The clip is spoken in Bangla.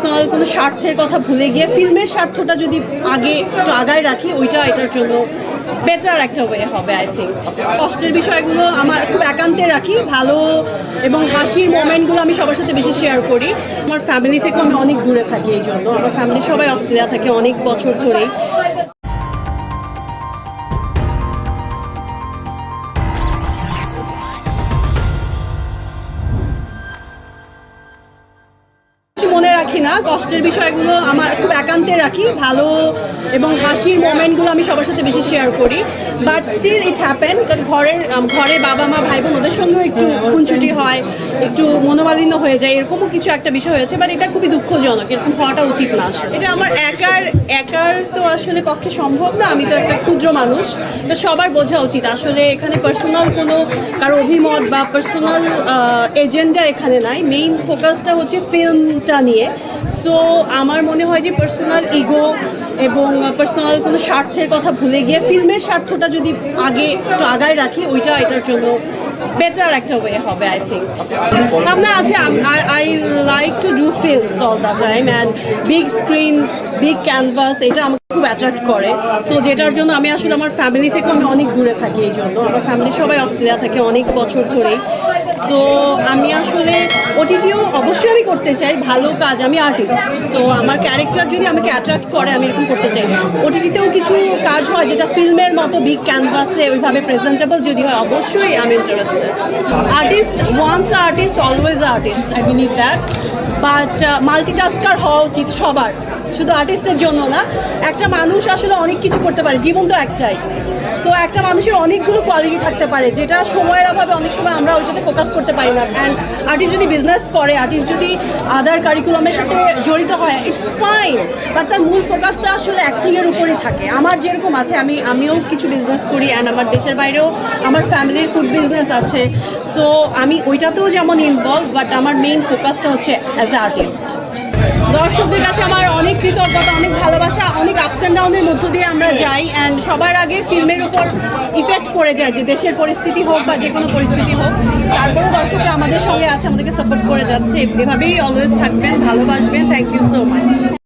পার্সোনাল কোনো স্বার্থের কথা ভুলে গিয়ে ফিল্মের স্বার্থটা যদি আগে একটু আগায় রাখি, ওইটা এটার জন্য বেটার একটা ওয়ে হবে আই থিঙ্ক কষ্টের বিষয়গুলো আমার খুব একান্তে রাখি, ভালো এবং হাসির মোমেন্টগুলো আমি সবার সাথে বেশি শেয়ার করি। আমার ফ্যামিলি থেকে আমি অনেক দূরে থাকি এই জন্য। আমার ফ্যামিলি সবাই অস্ট্রেলিয়া থাকে অনেক বছর ধরেই। রাখি না, কষ্টের বিষয়গুলো আমার খুব একান্তে রাখি, ভালো এবং হাসির মোমেন্টগুলো আমি সবার সাথে বেশি শেয়ার করি। বাট স্টিল ইট হ্যাপেন কারণ ঘরের ঘরে বাবা, মা, ভাই, বোন, ওদের সঙ্গেও একটু খুনছুটি হয়, একটু মনোমালিন্য হয়ে যায়, এরকমও কিছু একটা বিষয় হয়েছে বাট এটা খুবই দুঃখজনক, এরকম হওয়াটা উচিত না আসলে। এটা আমার একার একার তো আসলে পক্ষে সম্ভব না, আমি তো একটা ক্ষুদ্র মানুষ, তো সবার বোঝা উচিত। আসলে এখানে পার্সোনাল কোনো কারও অভিমত বা পার্সোনাল এজেন্ডা এখানে নাই মেইন ফোকাসটা হচ্ছে ফিল্মটা নিয়ে। সো আমার মনে হয় যে পার্সোনাল ইগো এবং পার্সোনাল কোনো স্বার্থের কথা ভুলে গিয়ে ফিল্মের স্বার্থটা যদি আগে একটু আগায় রাখি, ওইটা এটার জন্য বেটার একটা ওয়ে হবে আই থিঙ্ক ভাবনা আছে I like to do films all the time and big screen big canvas এটা আমাকে খুব অ্যাট্রাক্ট করে। সো যেটার জন্য আমি আসলে আমার ফ্যামিলি থেকে আমি অনেক দূরে থাকি, এই জন্য। আমার ফ্যামিলি সবাই অস্ট্রেলিয়া থাকে অনেক বছর ধরেই। সো আমি আসলে ওটিটিও অবশ্যই আমি করতে চাই, ভালো কাজ, আমি আর্টিস্ট তো আমার ক্যারেক্টার যদি আমাকে অ্যাট্রাক্ট করে, আমি এরকম করতে চাই। ওটিটিতেও কিছু কাজ হয় যেটা ফিল্মের মতো বিগ ক্যানভাসে ওইভাবে প্রেজেন্টেবল যদি হয়, অবশ্যই আমি interested artist once artist always artist I believe that but multitasker হওয়া উচিত সবার। শুধু আর্টিস্টের জন্য না, একটা মানুষ আসলে অনেক কিছু করতে পারে জীবন তো একটাই। সো একটা মানুষের অনেকগুলো কোয়ালিটি থাকতে পারে, যেটা সময়ের অভাবে অনেক সময় আমরা ওইটাতে ফোকাস করতে পারি না। অ্যান্ড আর্টিস্ট যদি বিজনেস করে আর্টিস্ট যদি আদার কারিকুলামের সাথে জড়িত হয় ইটস ফাইন বাট তার মূল ফোকাসটা আসলে অ্যাক্টিংয়ের উপরেই থাকে। আমার যেরকম আছে, আমি, আমিও কিছু বিজনেস করি অ্যান্ড আমার দেশের বাইরেও আমার ফ্যামিলির ফুড বিজনেস আছে। সো আমি ওইটাতেও যেমন ইনভলভ বাট আমার মেইন ফোকাসটা হচ্ছে অ্যাজ এ আর্টিস্ট দর্শকদের কাছে আমার অনেক কৃতজ্ঞতা, অনেক ভালোবাসা, অনেক আপস অ্যান্ড ডাউনের মধ্য দিয়ে আমরা যাই অ্যান্ড সবার আগে ফিল্মের উপর ইফেক্ট পড়ে যায়, যে দেশের পরিস্থিতি হোক বা যে কোনো পরিস্থিতি হোক। তারপরে দর্শকরা আমাদের সঙ্গে আছে, আমাদেরকে সাপোর্ট করে যাচ্ছে। এভাবেই অলওয়েজ থাকবেন, ভালোবাসবেন। Thank you so much